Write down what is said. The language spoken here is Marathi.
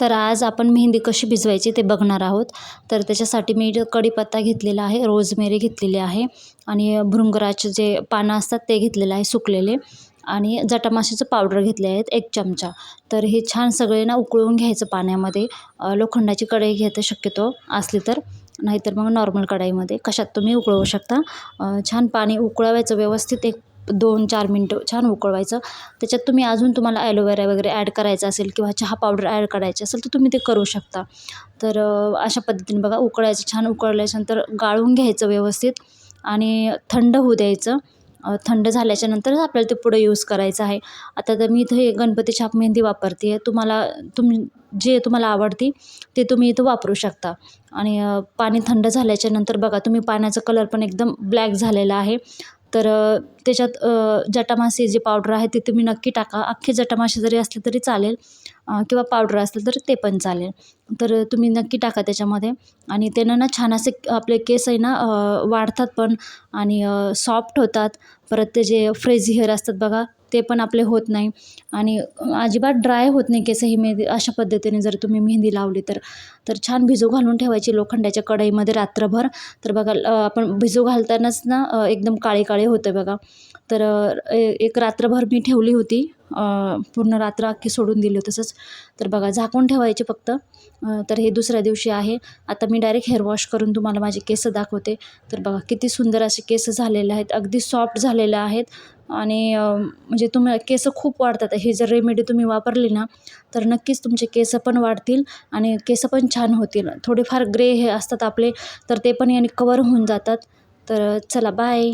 तर आज आपण मेहंदी कशी भिजवायची ते बघणार आहोत. तर त्याच्यासाठी मी कढीपत्ता घेतलेला आहे रोजमेरी घेतलेली आहे आणि भृंगराचे जे पानं असतात ते घेतलेलं आहे सुकलेले आणि जटामाशीचं पावडर घेतले आहेत एक चमचा. तर हे छान सगळे ना उकळून घ्यायचं पाण्यामध्ये. लोखंडाची कढई घेते शक्यतो असली तर नाहीतर मग नॉर्मल कढाईमध्ये. कशात तुम्ही उकळवू शकता. छान पाणी उकळवायचं व्यवस्थित एक दोन चार मिनटं छान उकळवायचं. त्याच्यात तुम्ही अजून तुम्हाला ॲलोवेरा वगैरे ॲड करायचं असेल किंवा चहा पावडर ॲड करायची असेल तर तुम्ही ते करू शकता. तर अशा पद्धतीने बघा उकळायचं छान उकळल्याच्यानंतर गाळून घ्यायचं व्यवस्थित आणि थंड होऊ द्यायचं. थंड झाल्याच्यानंतरच आपल्याला ते पुढे यूज करायचं आहे. आता तर मी इथं हे गणपती छाप मेहंदी वापरते आहे तुम्हाला तुम जे तुम्हाला आवडती ते तुम्ही इथं वापरू शकता. आणि पाणी थंड झाल्याच्यानंतर बघा तुम्ही पाण्याचा कलर पण एकदम ब्लॅक झालेला आहे. तर त्याच्यात जटामासे जटामासी जे पावडर आहे ते तुम्ही नक्की टाका. अख्खे जटामासे जरी असले तरी चालेल किंवा पावडर असलं तर ते पण चालेल. तर तुम्ही नक्की टाका त्याच्यामध्ये. आणि त्यानं ना छान असे आपले केस आहे ना वाढतात पण आणि सॉफ्ट होतात. परत ते जे फ्रेझी हेअर असतात बघा ते पण आपले होत नाही. आणि अजिबात ड्राय होत नाही केस ही मेहंदी अशा पद्धतीने जर तुम्ही मेहंदी लावली तर. तर छान भिजू घालून ठेवायची लोखंडाच्या कढईमध्ये रात्रभर. तर बघा आपण भिजू घालतानाच ना एकदम काळे काळे होते बघा. तर ए- एक रात्रभर मी ठेवली होती. पूर्ण रात्र अख्खी सोडून दिली तसंच. तर बघा झाकून ठेवायचे फक्त. तर हे दुसऱ्या दिवशी आहे. आता मी डायरेक्ट हेअर वॉश करून तुम्हाला माझे केस दाखवते. तर बघा किती सुंदर असे केस झालेले आहेत. अगदी सॉफ्ट झालेले आहेत. आणि म्हणजे तुम्ही केस खूप वाढतात. हे जर रेमेडी तुम्ही वापरली ना तर नक्कीच तुमचे केस पण वाढतील आणि केस पण छान होतील. थोडेफार ग्रे हे असतात आपले तर ते पण याने कवर होऊन जातात. तर चला बाय